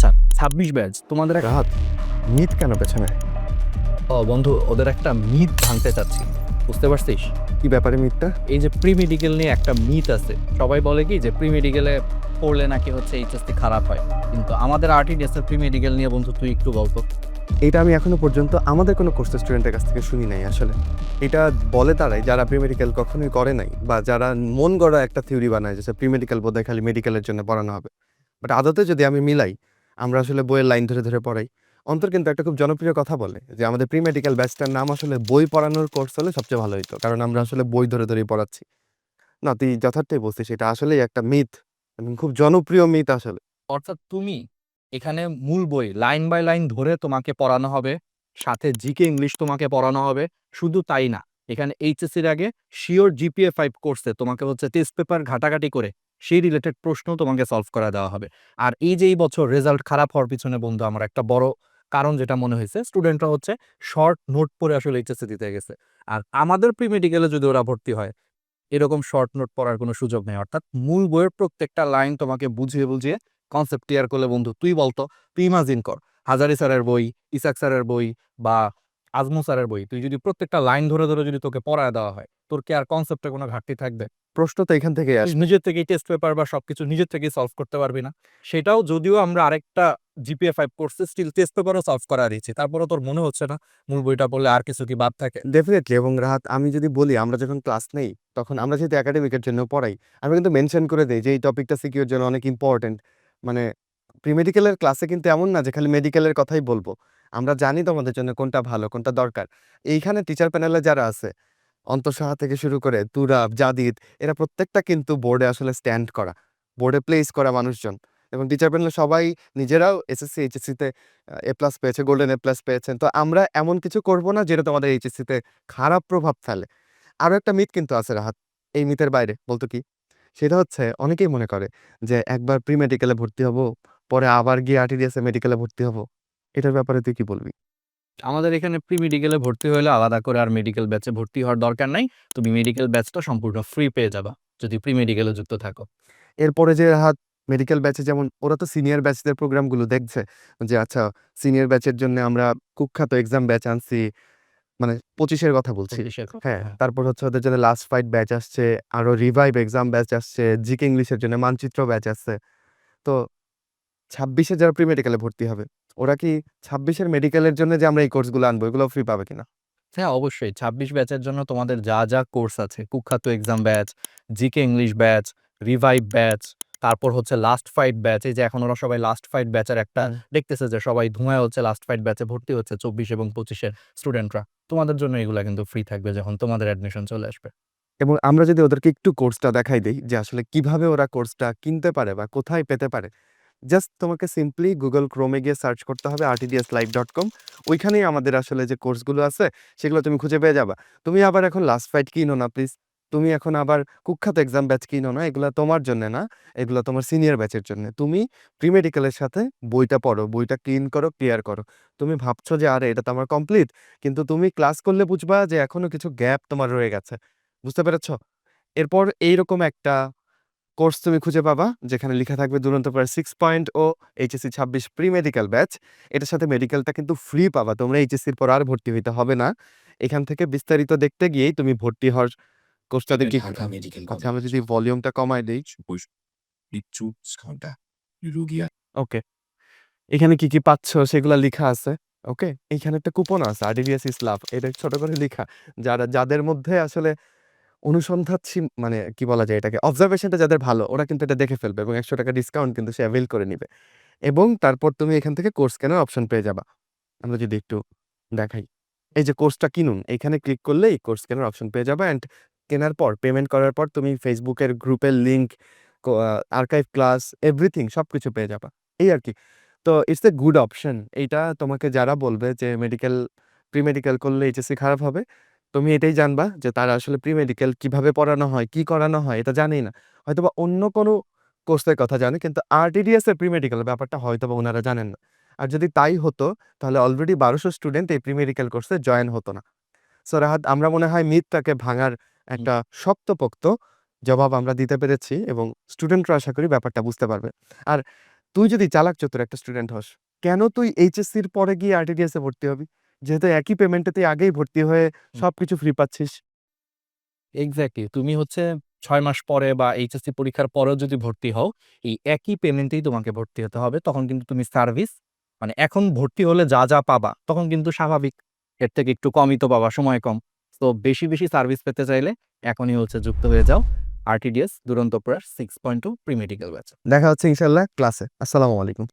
আচ্ছা ছাব্বিশ ব্যাচ তোমাদের এক হাত মিথ কেন পেছনে ও বন্ধু ওদের একটা মিথ ভাঙতে চাচ্ছি। বুঝতে পারছিস? কি ব্যাপারে মিথটা? এই যে প্রি মেডিকেল নিয়ে একটা মিথ আছে। সবাই বলে কি যে প্রি মেডিকেলে পড়লে নাকি হচ্ছে এইচএসসি খারাপ হয়। কিন্তু আমাদের আরটিডিএস এর প্রি মেডিকেল নিয়ে বন্ধু তুই একটু বলতো এটা আমি এখনও পর্যন্ত আমাদের কোনো কোর্স স্টুডেন্টের কাছ থেকে শুনি নাই আসলে। এটা বলে তারাই যারা প্রি মেডিকেল কখনোই করে নাই বা যারা মন গড়া একটা থিওরি বানায় যে প্রি মেডিকেল বোধহয় খালি মেডিকেলের জন্য পড়ানো হবে। বাট আদতে যদি আমি মিলাই আমরা আসলে বইয়ের লাইন ধরে ধরে পড়াই। অন্তর কিন্তু একটা খুব জনপ্রিয় কথা বলে যে আমাদের প্রি মেডিকেল ব্যাচটার নাম আসলে বই পড়ানোর কোর্স হলে সবচেয়ে ভালো হতো কারণ আমরা আসলে বই ধরে ধরেই পড়াচ্ছি। না, তুই যথার্থই বলছিস, এটা আসলেই একটা মিথ এবং খুব জনপ্রিয় মিথ আসলে। অর্থাৎ তুমি এখানে মূল বই লাইন বাই লাইন ধরে তোমাকে পড়ানো হবে, সাথে জিকে ইংলিশ তোমাকে পড়ানো হবে, শুধু তাই না। এখানে এইচএসসির আগে শিওর জিপিএ ফাইভ কোর্সে তোমাকে হচ্ছে টেস্ট পেপার ঘাটাঘাটি করে সেই রিলেটেড প্রশ্ন তোমাকে সলভ করা দেওয়া হবে। আর এই যে এই বছর রেজাল্ট খারাপ হওয়ার পিছনে বন্ধু আমার একটা বড় কারণ যেটা মনে হয়েছে স্টুডেন্টরা হচ্ছে শর্ট নোট পড়ে আসলে এইচএসসি দিতে গেছে। আর আমাদের প্রি মেডিকেলে যদি ওরা ভর্তি হয়, এরকম শর্ট নোট পড়ার কোনো সুযোগ নেই। অর্থাৎ মূল বইয়ের প্রত্যেকটা লাইন তোমাকে বুঝিয়ে বুঝিয়ে কনসেপ্ট ক্লিয়ার করলে বন্ধু তুই বলতো, তুই ইমাজিন কর, হাজারি স্যারের বই, ইসাক স্যারের বই বা আজমু স্যারের বই, তুই যদি প্রত্যেকটা লাইন ধরে ধরে যদি তোকে পড়ায় দেওয়া হয় তোর কি আর কনসেপ্টে কোনো ঘাটতি থাকবে? প্রশ্ন তো এখান থেকে আসে নিজের থেকেই টেস্ট পেপার বা সবকিছু নিজের থেকেই সলভ করতে পারবি না। সেটাও যদিও আমরা আরেকটা জিপিএ ফাইভ কোর্সে স্টিল টেস্ট পেপারও সলভ করা দিয়েছি। তারপরে তোর মনে হচ্ছে না? মূল বইটা পড়লে আর কিছু কি বাদ থাকে? ডেফিনেটলি এবং রাহাত আমি যদি বলি আমরা যখন ক্লাস নেই তখন আমরা যেহেতু একাডেমিকের জন্য পড়াই আমরা কিন্তু মেনশন করে দিই যে এই টপিকটা সিকিউর জন্য অনেক ইম্পর্টেন্ট মানে প্রি মেডিকেলের ক্লাসে কিন্তু এমন না যে খালি মেডিকেলের কথাই বলব। আমরা জানি তোমাদের জন্য কোনটা ভালো কোনটা দরকার। এইখানে টিচার প্যানেলে যারা আছে অন্তঃসাহা থেকে শুরু করে তুরাব, জাদিদ, এরা প্রত্যেকটা কিন্তু বোর্ডে আসলে স্ট্যান্ড করা। বোর্ডে প্লেস করা মানুষজন। এবং টিচার প্যানেলে সবাই নিজেরাও এসএসসি এইচএসসিতে এ প্লাস পেয়েছে গোল্ডেন এ প্লাস পেয়েছেন। তো আমরা এমন কিছু করব না যেটা তোমাদের এইচএসসিতে খারাপ প্রভাব ফেলে। আরও একটা মিথ কিন্তু আছে, রাহাত, এই মিথের বাইরে। বলতো কি? সেটা হচ্ছে, অনেকেই মনে করে যে একবার প্রি মেডিকেলে ভর্তি হব, পরে আবার গিয়ে আরটিডিএস মেডিকেলে ভর্তি হব। এটার ব্যাপারে তুই কি বলবি? আমাদের এখানে প্রি মেডিকেলে ভর্তি হলে আলাদা করে আর মেডিকেল ব্যাচে ভর্তি হওয়ার দরকার নাই। তুমি মেডিকেল ব্যাচটা সম্পূর্ণ ফ্রি পেয়ে যাবা যদি প্রি মেডিকেলে যুক্ত থাকো। এরপরে যে হাত মেডিকেল ব্যাচে যেমন ওরা তো সিনিয়র ব্যাচদের প্রোগ্রামগুলো দেখছে যে আচ্ছা সিনিয়র ব্যাচের জন্য আমরা কুখ্যাত এক্সাম ব্যাচ আনছি মানে পঁচিশের কথা বলছি। হ্যাঁ হ্যাঁ। তারপর হচ্ছে ওদের জন্য লাস্ট ফাইট ব্যাচ আসছে আরও রিভাইভ এক্সাম ব্যাচ আসছে জিকে ইংলিশের জন্য মানচিত্র ব্যাচ আসছে। তো ছাব্বিশে যারা প্রি মেডিকেলে ভর্তি হবে ওরা কি ছাব্বিশের মেডিকেলের জন্য যে আমরা এই কোর্সগুলো আনব এগুলো ফ্রি পাবে কিনা? হ্যাঁ অবশ্যই। ছাব্বিশ ব্যাচের জন্য তোমাদের যা যা কোর্স আছে কুখ্যাত exam batch GK English batch revive batch তারপর হচ্ছে লাস্ট ফাইট ব্যাচ এই যে এখন ওরা সবাই লাস্ট ফাইট ব্যাচের একটা দেখতেছে যে সবাই ধোঁয়ায় হচ্ছে লাস্ট ফাইট ব্যাচে ভর্তি হচ্ছে চব্বিশ এবং পঁচিশের স্টুডেন্টরা তোমাদের জন্য এগুলা কিন্তু ফ্রি থাকবে যখন তোমাদের অ্যাডমিশন চলে আসবে। এবং আমরা যদি ওদেরকে একটু কোর্সটা দেখাই দিই যে আসলে কীভাবে ওরা কোর্সটা কিনতে পারে বা কোথায় পেতে পারে জাস্ট তোমাকে সিম্পলি গুগল ক্রোমে গিয়ে সার্চ করতে হবে আরটিডিএস লাইভ ডট কম ওইখানেই আমাদের আসলে যে কোর্সগুলো আছে, সেগুলো তুমি খুঁজে পেয়ে যাবা। তুমি আবার এখন লাস্ট ফাইট কিনো না প্লিজ তুমি এখন আবার কুখ্যাত এক্সাম ব্যাচ কিনো না, এগুলো তোমার জন্য না, এগুলো তোমার সিনিয়র ব্যাচের জন্য। তুমি প্রি মেডিকেলের সাথে বইটা পড়ো, বইটা ক্লিন করো ক্লিয়ার করো। তুমি ভাবছ যে, আরে, এটা তো আমার কমপ্লিট কিন্তু তুমি ক্লাস করলে বুঝবা যে, এখনও কিছু গ্যাপ তোমার রয়ে গেছে। বুঝতে পেরেছ? এরপর এইরকম একটা কোর্স তুমি খুঁজে পাবা যেখানে লেখা থাকবে দুরন্ত প্রায় সিক্স পয়েন্ট ও এইচএসসি ছাব্বিশ প্রি মেডিকেল ব্যাচ এটার সাথে মেডিকেলটা কিন্তু ফ্রি পাবা তোমরা এইচএসসির পর আর ভর্তি হইতে হবে না। এখান থেকে বিস্তারিত দেখতে গিয়েই তুমি ভর্তি হওয়ার কোর্সটা দেখি আচ্ছা আমরা যদি ভলিউমটা কমাই দিই। ওকে। এখানে কি কি পাচ্ছ সেগুলো লেখা আছে ওকে? এইখানে একটা কুপন আছে আরডিভিএস ইসলাফ এটা ছোট করে লেখা। যারা যাদের মধ্যে আসলে অনুসন্ধান ছি- মানে কি বলা যায় এটাকে অবজারভেশনটা যাদের ভালো, ওরা কিন্তু এটা দেখে ফেলবে এবং একশো টাকা ডিসকাউন্ট কিন্তু সে অ্যাভেল করে নিবে। এবং তারপর তুমি এখান থেকে কোর্স কেনার অপশন পেয়ে যাবা। আমরা যদি একটু দেখাই। এই যে কোর্সটা কিনুন এখানে ক্লিক করলেই কোর্স কেনার অপশন পেয়ে যাবে অ্যান্ড কেনার পর পেমেন্ট করার পর তুমি ফেসবুকের গ্রুপের লিঙ্ক আর্কাইভ ক্লাস এভরিথিং সব কিছু পেয়ে যাবা। এই আর কি। তো ইটস এ গুড অপশন এইটা তোমাকে যারা বলবে যে মেডিকেল প্রি মেডিকেল করলে এইচএসসি খারাপ হবে তুমি এটাই জানবা যে তারা আসলে প্রি মেডিকেল কীভাবে পড়ানো হয় কি করানো হয় এটা জানেই না। হয়তোবা অন্য কোনো কোর্সের কথা জানে কিন্তু আরটিডিএস এর প্রি মেডিকেল ব্যাপারটা হয়তোবা ওনারা জানেন না। আর যদি তাই হতো তাহলে অলরেডি বারোশো স্টুডেন্ট এই প্রি মেডিকেল কোর্সে জয়েন হতো না। সো রাহাত আমরা মনে হয় মিথটাকে ভাঙার একটা শক্তপোক্ত জবাব আমরা দিতে পেরেছি এবং স্টুডেন্টরা আশা করি ব্যাপারটা বুঝতে পারবে। আর তুই যদি চালাক চতুর একটা স্টুডেন্ট হস কেন তুই এইচএসসির পরে গিয়ে আরটিডিএস এ ভর্তি হবি? যেহেতু একই পেমেন্টে তুই আগেই ভর্তি হয়ে সবকিছু ফ্রি পাচ্ছিস। এক্স্যাক্টলি তুমি হচ্ছে ছয় মাস পরে বা এইচএসসি পরীক্ষার পরেও যদি ভর্তি হও এই একই পেমেন্টেই তোমাকে ভর্তি হতে হবে। তখন কিন্তু তুমি সার্ভিস মানে এখন ভর্তি হলে যা যা পাবা তখন কিন্তু স্বাভাবিক। এর থেকে একটু কমই তো পাবা সময় কম। তো বেশি বেশি সার্ভিস পেতে চাইলে এখনই হচ্ছে যুক্ত হয়ে যাও। RTDS Duronto plus six point two pre medical batch দেখা হচ্ছে ইনশাল্লাহ ক্লাসে আসসালামু আলাইকুম।